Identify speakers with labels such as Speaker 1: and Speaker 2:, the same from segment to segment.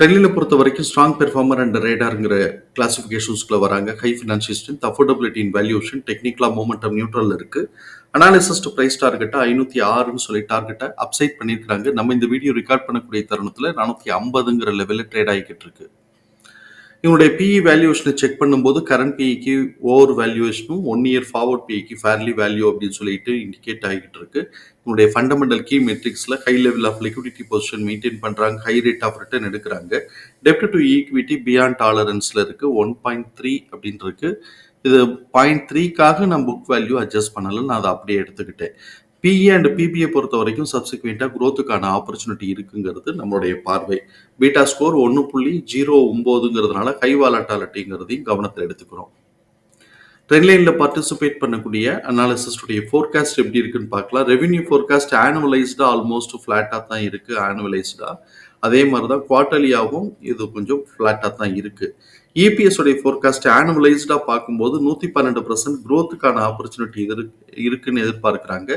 Speaker 1: டெல்லியில் பொறுத்த வரைக்கும் ஸ்ட்ராங் பெர்ஃபார்மர் அண்ட் ரேடாருங்கிற கிளாசிஃபிகேஷன்ஸ்குள்ளே வராங்க. High financial strength affordability in valuation டெக்னிக்கலாக மூமெண்டம் நியூட்ரல் இருக்குது அனாலிசிஸ் பிரைஸ் டார்கெட்டை ஐநூற்றி ஆறுன்னு சொல்லி டார்கெட்டை அப்சைட் பண்ணியிருக்கிறாங்க நம்ம இந்த வீடியோ ரெக்கார்ட் பண்ணக்கூடிய தருணத்தில் நானூற்றி ஐம்பதுங்கிற லெவலில் ட்ரேட் ஆகிக்கிட்டு இருக்கு. இவனுடைய பிஇ வேல்யூவேஷனை செக் பண்ணும்போது கரண்ட் பிஇக்கு ஓவர் வேல்யூவேஷனும் ஒன் இயர் ஃபார்வர்ட் பிஇக்கு ஃபேர்லி வேல்யூ அப்படின்னு சொல்லிட்டு இண்டிகேட் ஆகிட்டு இருக்கு. இவனுடைய fundamental key மெட்ரிக்ஸில் high level of liquidity position maintain பண்ணுறாங்க ஹை ரேட் ஆஃப் ரிட்டர்ன் எடுக்கிறாங்க. டெப்ட் டு ஈக்விட்டி பியாண்ட் டாலரன்ஸில் இருக்கு ஒன் பாயிண்ட் த்ரீ அப்படின்னு இருக்கு. இது பாயிண்ட் த்ரீக்காக நான் புக் வேல்யூ அட்ஜஸ்ட் பண்ணல நான் அதை அப்படியே எடுத்துக்கிட்டேன். பிஇ அண்ட் பிபிஐ பொறுத்த வரைக்கும் சப்சிக்வெண்ட்டாக க்ரோத்துக்கான ஆப்பர்ச்சுனிட்டி இருக்குங்கிறது நம்மளுடைய பார்வை. பீட்டா ஸ்கோர் ஒன்று புள்ளி ஜீரோ ஒம்போதுங்கிறதுனால ஹை வாலட்டாலிட்டிங்கிறதையும் கவனத்தில் எடுத்துக்கிறோம். ட்ரெண்ட்லைனில் பார்ட்டிசிபேட் பண்ணக்கூடிய அனாலிசிஸ்டுடைய ஃபோர்காஸ்ட் எப்படி இருக்குன்னு பார்க்கலாம். ரெவென்யூ ஃபோர்காஸ்ட் ஆனுவலைஸ்டாக ஆல்மோஸ்ட் ஃப்ளாட்டாக தான் இருக்குது ஆனுவலைஸ்டாக அதே மாதிரி தான் குவார்ட்டர்லியாகவும் இது கொஞ்சம் ஃப்ளாட்டாக தான் இருக்குது இபிஎஸ் உடைய ஃபோர்காஸ்ட் ஆனுவலைஸ்டாக பார்க்கும்போது நூற்றி பன்னெண்டு பர்சன்ட் க்ரோத்துக்கான ஆப்பர்ச்சுனிட்டி இது இருக்குன்னு எதிர்பார்க்குறாங்க.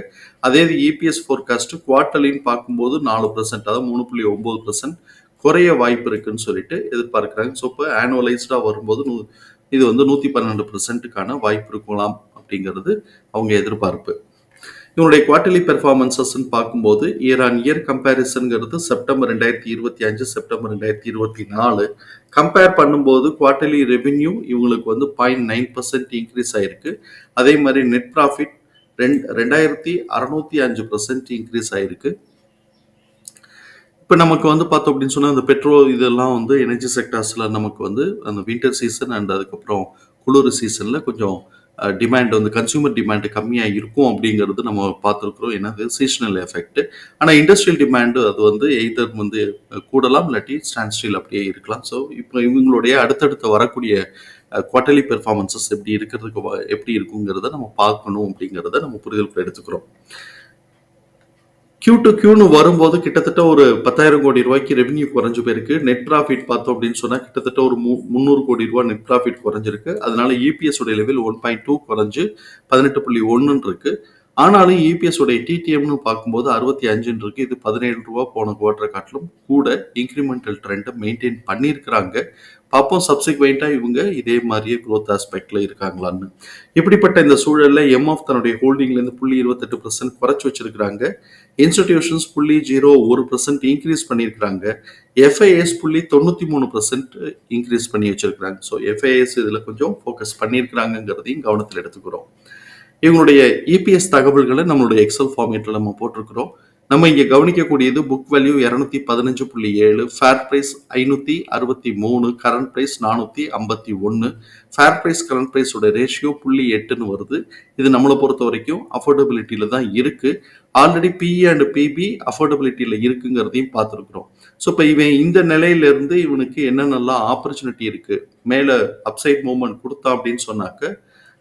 Speaker 1: அதே இது இபிஎஸ் ஃபோர்காஸ்ட் குவார்டர்லின்னு பார்க்கும்போது நாலு பர்சன்ட் அதாவது மூணு புள்ளி ஒம்பது பர்சன்ட் குறைய வாய்ப்பு இருக்குன்னு சொல்லிட்டு எதிர்பார்க்குறாங்க. ஸோ இப்போ ஆனுவலைஸ்டாக வரும்போது நூ இது வந்து நூற்றி பன்னெண்டு பர்சன்ட்டுக்கான வாய்ப்பு இருக்கலாம் அப்படிங்கிறது அவங்க எதிர்பார்ப்பு. இவனுடைய குவார்டர்லி பெர்ஃபார்மன்சஸ்ன்னு பார்க்கும்போது இயர் ஆன் இயர் கம்பேரிசன்ங்கிறது செப்டம்பர் ரெண்டாயிரத்தி இருபத்தி அஞ்சு செப்டம்பர் ரெண்டாயிரத்தி இருபத்தி நாலு. கம்பேர் பண்ணும்போது குவார்டர்லி ரெவென்யூ இவங்களுக்கு வந்து பாயிண்ட் நைன் பர்சன்ட் இன்க்ரீஸ் ஆயிருக்கு. அதே மாதிரி நெட் ப்ராஃபிட் ரெண் ரெண்டாயிரத்தி அறநூத்தி அஞ்சு பர்சன்ட் இன்க்ரீஸ் ஆயிருக்கு. இப்போ நமக்கு வந்து பார்த்தோம் அப்படின்னு சொன்னால் இந்த பெட்ரோல் இதெல்லாம் வந்து எனர்ஜி செக்டார்ஸில் நமக்கு வந்து அந்த வின்டர் சீசன் அண்ட் அதுக்கப்புறம் குளிர் சீசனில் கொஞ்சம் டிமாண்ட் வந்து கன்சியூமர் டிமாண்ட் கம்மியாக இருக்கும் அப்படிங்கிறது நம்ம பார்த்துருக்குறோம். ஏன்னா சீசனல் எஃபெக்ட் ஆனால் இண்டஸ்ட்ரியல் டிமாண்டு அது வந்து எய்தர் வந்து கூடலாம் இல்லாட்டி ஸ்டாண்ட் ஸ்டில் அப்படியே இருக்கலாம். ஸோ இப்போ இவங்களுடைய அடுத்தடுத்து வரக்கூடிய குவார்டர்லி பெர்ஃபார்மன்சஸ் எப்படி இருக்கிறதுக்கு எப்படி இருக்குங்கிறத நம்ம பார்க்கணும் அப்படிங்கிறத நம்ம புரிதலுக்கு எடுத்துக்கிறோம். கியூ டு கியூன்னு வரும்போது கிட்டத்தட்ட ஒரு பத்தாயிரம் கோடி ரூபாய்க்கு ரெவன்யூ குறைஞ்சு போயிருக்கு. நெட் ப்ராஃபிட் பார்த்தோம் அப்படின்னு சொன்னா கிட்டத்தட்ட ஒரு மு- முந்நூறு கோடி ரூபாய் நெட் ப்ராஃபிட் குறைஞ்சிருக்கு. அதனால இபிஎஸ் உடைய லெவல் ஒன் பாயிண்ட் டூ குறைஞ்சு பதினெட்டு புள்ளி ஒன்றுன்னு இருக்கு. ஆனாலும் இபிஎஸ் உடைய டிடிஎம்னு பார்க்கும்போது அறுபத்தி அஞ்சுன்னு இருக்கு. இது பதினேழு ரூபா போன குவார்டர் காட்டிலும் கூட இன்க்ரிமெண்டல் ட்ரெண்டை மெயின்டைன் பண்ணியிருக்கிறாங்க. பார்ப்போம் சப்சிக்வெண்ட்டாக இவங்க இதே மாதிரியே குரோத் ஆஸ்பெக்ட்ல இருக்காங்களான்னு. இப்படிப்பட்ட இந்த சூழலில் எம்எஃப் தன்னுடைய ஹோல்டிங்ல இருந்து புள்ளி இருபத்தெட்டு பர்சன்ட் குறைச்சி வச்சிருக்கிறாங்க. இன்ஸ்டிடியூஷன்ஸ் புள்ளி ஜீரோ ஒரு பர்சன்ட் இன்க்ரீஸ் பண்ணியிருக்கிறாங்க. எஃப்ஐஎஸ் புள்ளி தொண்ணூற்றி மூணு பர்சன்ட் இன்க்ரீஸ் பண்ணி வச்சிருக்கிறாங்க. ஸோ எஃப்ஐஎஸ் இதில் கொஞ்சம் ஃபோக்கஸ் பண்ணியிருக்கிறாங்கங்கிறதையும் கவனத்தில் எடுத்துக்கிறோம். இவங்களுடைய இபிஎஸ் தகவல்களை நம்மளுடைய எக்ஸல் ஃபார்மேட்டில் நம்ம போட்டிருக்கிறோம். நம்ம இங்கே கவனிக்கக்கூடியது புக் வேல்யூ இரநூத்தி பதினஞ்சு புள்ளி ஏழு ஃபேர் ப்ரைஸ் ஐநூற்றி அறுபத்தி மூணு கரண்ட் ப்ரைஸ் நானூற்றி ஐம்பத்தி ஒன்று ஃபேர் ப்ரைஸ் கரண்ட் ப்ரைஸோட ரேஷியோ புள்ளி எட்டுன்னு வருது. இது நம்மளை பொறுத்த வரைக்கும் அஃபோர்டபிலிட்டியில் தான் இருக்குது ஆல்ரெடி பிஇ அண்ட் பிபி அஃபோர்டபிலிட்டியில் இருக்குங்கிறதையும் பார்த்துருக்குறோம். ஸோ இப்போ இவன் இந்த நிலையிலேருந்து இவனுக்கு என்னென்னலாம் ஆப்பர்ச்சுனிட்டி இருக்குது மேலே அப்சைட் மூவ்மெண்ட் கொடுத்தான் அப்படின்னு சொன்னாக்க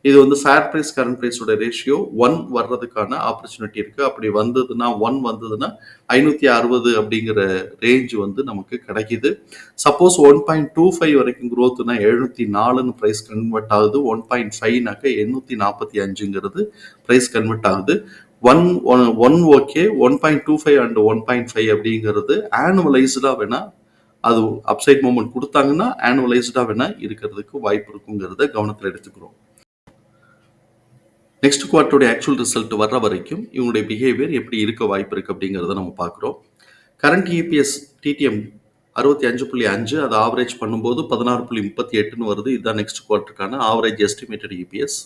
Speaker 1: இது வந்து ஃபேர் ப்ரைஸ் கரண்ட் ப்ரைஸோட ரேஷியோ ஒன் வர்றதுக்கான ஆப்பர்ச்சுனிட்டி இருக்குது அப்படி வந்ததுன்னா ஒன் வந்ததுன்னா ஐநூற்றி அறுபது அப்படிங்கிற ரேஞ்ச் வந்து நமக்கு கிடைக்குது. Suppose one point two five வரைக்கும் க்ரோத்னா எழுநூற்றி நாலுன்னு ப்ரைஸ் கன்வெர்ட் ஆகுது. ஒன் பாயிண்ட் ஃபைவ்னாக்க எண்ணூற்றி நாற்பத்தி அஞ்சுங்கிறது ப்ரைஸ் கன்வெர்ட் ஆகுது. One one one okay one point two five and one point five அப்படிங்கிறது ஆனுவலைஸ்டாக வேணால் அது அப்சைட் மூமெண்ட் கொடுத்தாங்கன்னா ஆனுவலைஸ்டாக வேணால் இருக்கிறதுக்கு வாய்ப்பு இருக்குங்கிறத கவனத்தில் எடுத்துக்கிறோம். நெக்ஸ்ட் குவார்ட்டருடைய ஆக்சுவல் ரிசல்ட் வர்ற வரைக்கும் இவங்களுடைய பிஹேவியர் எப்படி இருக்க வாய்ப்பு இருக்குது அப்படிங்கிறத நம்ம பார்க்குறோம். கரண்ட் இபிஎஸ் டிடிஎம் அறுபத்தி அஞ்சு புள்ளி அஞ்சு அதை ஆவரேஜ் பண்ணும்போது பதினாறு புள்ளி முப்பத்தி எட்டுன்னு வருது. இதுதான் நெக்ஸ்ட் குவார்ட்டருக்கான ஆவரேஜ் எஸ்டிமேட்டட் இபிஎஸ்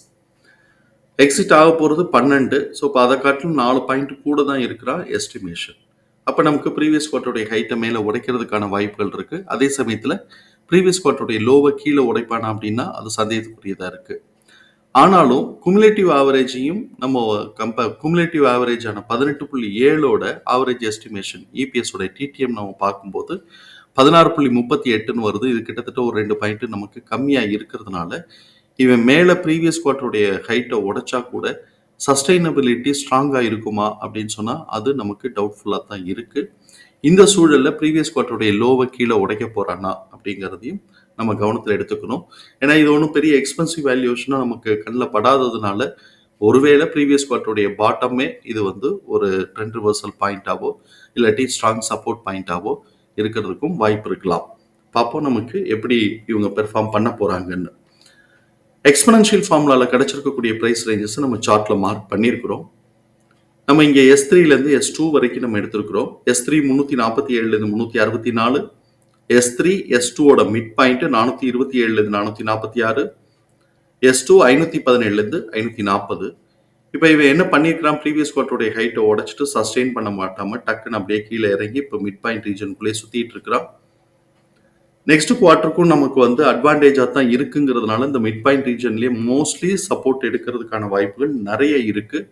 Speaker 1: எக்ஸிட் ஆக போகிறது பன்னெண்டு. ஸோ இப்போ அதை காட்டிலும் நாலு பாயிண்ட் கூட தான் இருக்கிறா எஸ்டிமேஷன் அப்போ நமக்கு ப்ரீவியஸ் குவார்ட்டருடைய ஹைட்டை மேலே உடைக்கிறதுக்கான வாய்ப்புகள் இருக்குது அதே சமயத்தில் ப்ரீவியஸ் குவார்ட்டருடைய லோவை கீழே உடைப்பானா அப்படின்னா அது சந்தேகத்துக்குரியதாக இருக்குது ஆனாலும் குமுலேட்டிவ் ஆவரேஜையும் நம்ம கம்ப குமுலேட்டிவ் ஆவரேஜான பதினெட்டு புள்ளி ஏழோட ஆவரேஜ் எஸ்டிமேஷன் இபிஎஸ் உடைய டிடிஎம் நம்ம பார்க்கும்போது பதினாறு புள்ளி முப்பத்தி எட்டுன்னு வருது. இது கிட்டத்தட்ட ஒரு ரெண்டு பாயிண்ட் நமக்கு கம்மியாக இருக்கிறதுனால இவன் மேலே ப்ரீவியஸ் குவார்ட்டருடைய ஹைட்டை உடைச்சா கூட சஸ்டைனபிலிட்டி ஸ்ட்ராங்காக இருக்குமா அப்படின்னு சொன்னால் அது நமக்கு டவுட்ஃபுல்லாக தான் இருக்குது இந்த சூழலில் ப்ரீவியஸ் குவார்ட்டருடைய லோவை கீழே உடைக்க போகிறானா அப்படிங்கிறதையும் நம்ம கவனத்தில் எடுத்துக்கணும். ஏன்னா இது ஒன்றும் பெரிய எக்ஸ்பென்சிவ் வேல்யூஷனாக நமக்கு கண்ணில் படாததுனால ஒருவேளை ப்ரீவியஸ் குவார்ட்டருடைய பாட்டமே இது வந்து ஒரு ட்ரெண்ட் ரிவர்சல் பாயிண்டாவோ இல்லாட்டி ஸ்ட்ராங் சப்போர்ட் பாயிண்டாவோ இருக்கிறதுக்கும் வாய்ப்பு இருக்கலாம். பார்ப்போம் நமக்கு எப்படி இவங்க பெர்ஃபார்ம் பண்ண போகிறாங்கன்னு எக்ஸ்பனன்ஷியல் ஃபார்முலாவில் கிடச்சிருக்கக்கூடிய ப்ரைஸ் ரேஞ்சஸ் நம்ம சார்ட்டில் மார்க் பண்ணியிருக்கிறோம். நம்ம இங்கே எஸ் த்ரீலேருந்து எஸ் டூ வரைக்கும் நம்ம எடுத்திருக்கிறோம். எஸ் த்ரீ முந்நூற்றி நாற்பத்தி ஏழுலேருந்து முந்நூற்றி அறுபத்தி நாலு எஸ் த்ரீ எஸ் டூவோட மிட் பாயிண்ட் நானூற்றி இருபத்தி ஏழுலேருந்து நானூற்றி நாற்பத்தி ஆறு எஸ் டூ ஐநூற்றி பதினேழுலேருந்து ஐநூற்றி நாற்பது. இப்போ இவன் என்ன பண்ணியிருக்கிறான் ப்ரீவியஸ் குவார்ட்டருடைய ஹைட்டை உடச்சிட்டு சஸ்டெயின் பண்ண மாட்டாமல் டக்குன்னு அப்படியே கீழே இறங்கி இப்போ மிட் பாயிண்ட் ரீஜனுக்குள்ளேயே சுற்றிட்டு இருக்கிறான். நெக்ஸ்ட் குவார்ட்டருக்கும் நமக்கு வந்து அட்வான்டேஜாக தான் இருக்குங்கிறதுனால இந்த மிட் பாயிண்ட் ரீஜன்லேயே மோஸ்ட்லி சப்போர்ட் எடுக்கிறதுக்கான வாய்ப்புகள் நிறைய இருக்குது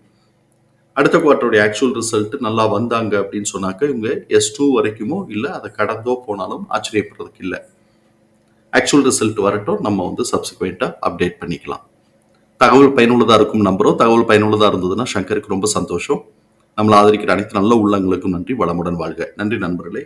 Speaker 1: அடுத்த குவார்ட்டருடைய ஆக்சுவல் ரிசல்ட் நல்லா வந்தாங்க அப்படின்னு சொன்னாக்க இவங்க எஸ் டூ வரைக்குமோ இல்லை அதை கடந்தோ போனாலும் ஆச்சரியப்படுறதுக்கு இல்லை. ஆக்சுவல் ரிசல்ட் வரட்டும் நம்ம வந்து சப்சிக்வெண்ட்டாக அப்டேட் பண்ணிக்கலாம். தகவல் பயனுள்ளதாக இருக்கும் நம்புகிறோம் தகவல் பயனுள்ளதாக இருந்ததுன்னா சங்கருக்கு ரொம்ப சந்தோஷம். நம்மளை ஆதரிக்கிற அனைத்து நல்ல உள்ளங்களுக்கும் நன்றி. வளமுடன் வாழ்க. நன்றி நண்பர்களே.